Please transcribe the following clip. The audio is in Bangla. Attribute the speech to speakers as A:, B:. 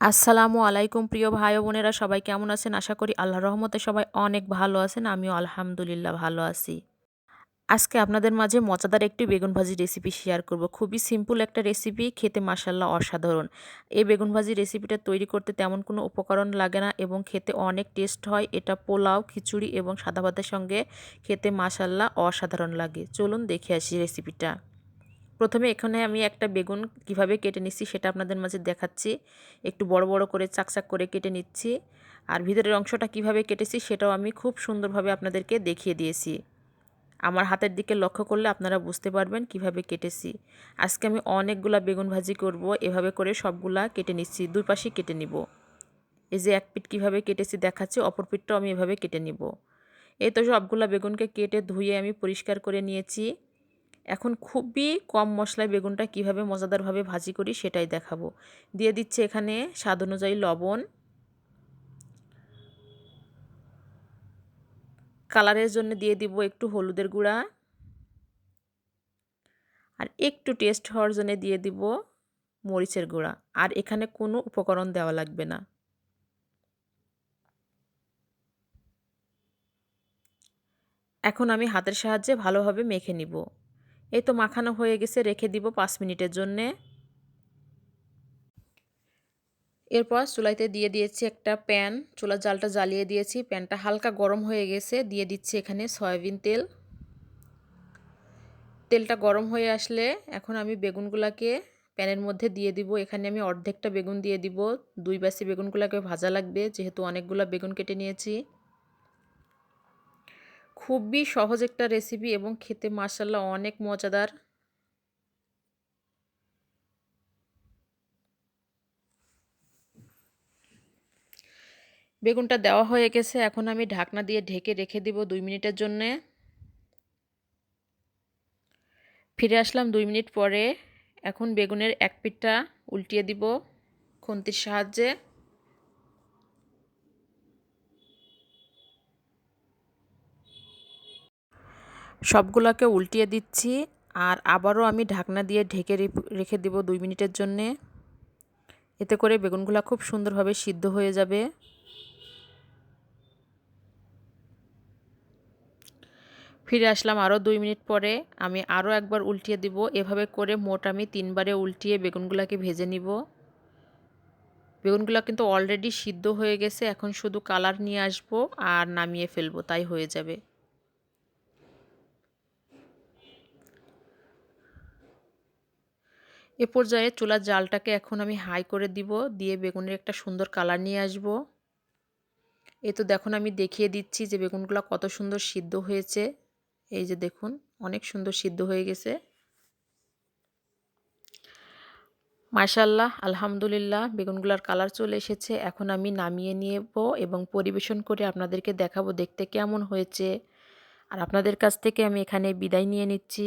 A: আসসালামু আলাইকুম প্রিয় ভাই বোনেরা, সবাই কেমন আছেন? আশা করি আল্লাহ রহমতে সবাই অনেক ভালো আছেন, আমিও আলহামদুলিল্লাহ ভালো আছি। আজকে আপনাদের মাঝে মজাদার একটি বেগুন ভাজি রেসিপি শেয়ার করব। খুবই সিম্পল একটা রেসিপি খেতে মাসাল্লাহ অসাধারণ। এই বেগুন ভাজি রেসিপিটা তৈরি করতে তেমন কোনো উপকরণ লাগে না এবং খেতে অনেক টেস্ট হয়। এটা পোলাও, খিচুড়ি এবং সাদা ভাতের সঙ্গে খেতে মাসাল্লাহ অসাধারণ লাগে। চলুন দেখে আসি রেসিপিটা প্রথমে এখানে আমি একটা বেগুন কীভাবে কেটে নিচ্ছি সেটা আপনাদের মাঝে দেখাচ্ছি। একটু বড় বড় করে চাকচাক করে কেটে নিচ্ছি। আর ভিতরের অংশটা কীভাবে কেটেছি সেটাও আমি খুব সুন্দরভাবে আপনাদেরকে দেখিয়ে দিয়েছি। আমার হাতের দিকে লক্ষ্য করলে আপনারা বুঝতে পারবেন কীভাবে কেটেছি। আজকে আমি অনেকগুলা বেগুন ভাজি করব, এভাবে করে সবগুলা কেটে নিচ্ছি, দুই পাশে কেটে নিব। এই যে এক পিঠ কীভাবে কেটেছি দেখাচ্ছি, অপর পিঠটাও আমি এভাবে কেটে নিব। এই তো সবগুলা বেগুনকে কেটে ধুয়ে আমি পরিষ্কার করে নিয়েছি। এখন খুবই কম মশলায় বেগুনটা কীভাবে মজাদারভাবে ভাজি করি সেটাই দেখাবো। দিয়ে দিচ্ছে এখানে স্বাদ অনুযায়ী লবণ। কালারের জন্য দিয়ে দিব একটু হলুদের গুঁড়া। আর একটু টেস্ট হওয়ার জন্য দিয়ে দিব মরিচের গুঁড়া। আর এখানে কোনো উপকরণ দেওয়া লাগবে না। এখন আমি হাতের সাহায্যে ভালোভাবে মেখে নিব। এই তো মাখানো হয়ে গেছে, রেখে দিব পাঁচ মিনিটের জন্যে। এরপর চুলাইতে দিয়ে দিয়েছি একটা প্যান, চুলার জালটা জ্বালিয়ে দিয়েছি। প্যানটা হালকা গরম হয়ে গেছে, দিয়ে দিচ্ছি এখানে সয়াবিন তেল। তেলটা গরম হয়ে আসলে এখন আমি বেগুনগুলাকে প্যানের মধ্যে দিয়ে দিব। এখানে আমি অর্ধেকটা বেগুন দিয়ে দিব। দুই বাসি বেগুনগুলোকে ভাজা লাগবে, যেহেতু অনেকগুলো বেগুন কেটে নিয়েছি। খুবই সহজ একটা রেসিপি এবং খেতে মাসাল্লাহ অনেক মজাদার। বেগুনটা দেওয়া হয়ে গেছে, এখন আমি ঢাকনা দিয়ে ঢেকে রেখে দিব দুই মিনিটের জন্যে। ফিরে আসলাম দুই মিনিট পরে, এখন বেগুনের এক পিঠটা উল্টিয়ে দিব খুন্তির সাহায্যে। সবগুলোকে উল্টিয়ে দিচ্ছি আর আবারও আমি ঢাকনা দিয়ে ঢেকে রেখে দেব দুই মিনিটের জন্যে। এতে করে বেগুনগুলো খুব সুন্দরভাবে সিদ্ধ হয়ে যাবে। ফিরে আসলাম আরও দুই মিনিট পরে। আমি আরও একবার উল্টিয়ে দিব। এভাবে করে মোট আমি তিনবারে উল্টিয়ে বেগুনগুলোকে ভেজে নিব। বেগুনগুলো কিন্তু অলরেডি সিদ্ধ হয়ে গেছে। এখন শুধু কালার নিয়ে আসব আর নামিয়ে ফেলব। তাই হয়ে যাবে। এ পর্যায়ে চুলার জালটাকে এখন আমি হাই করে দিব, দিয়ে বেগুনের একটা সুন্দর কালার নিয়ে আসব। এ তো দেখুন, আমি দেখিয়ে দিচ্ছি যে বেগুনগুলো কত সুন্দর সিদ্ধ হয়েছে। এই যে দেখুন, অনেক সুন্দর সিদ্ধ হয়ে গেছে। মাশাল্লাহ আলহামদুলিল্লাহ, বেগুনগুলার কালার চলে এসেছে। এখন আমি নামিয়ে নিয়েব এবং পরিবেশন করে আপনাদেরকে দেখাবো দেখতে কেমন হয়েছে। আর আপনাদের কাছ থেকে আমি এখানে বিদায় নিয়ে নিচ্ছি।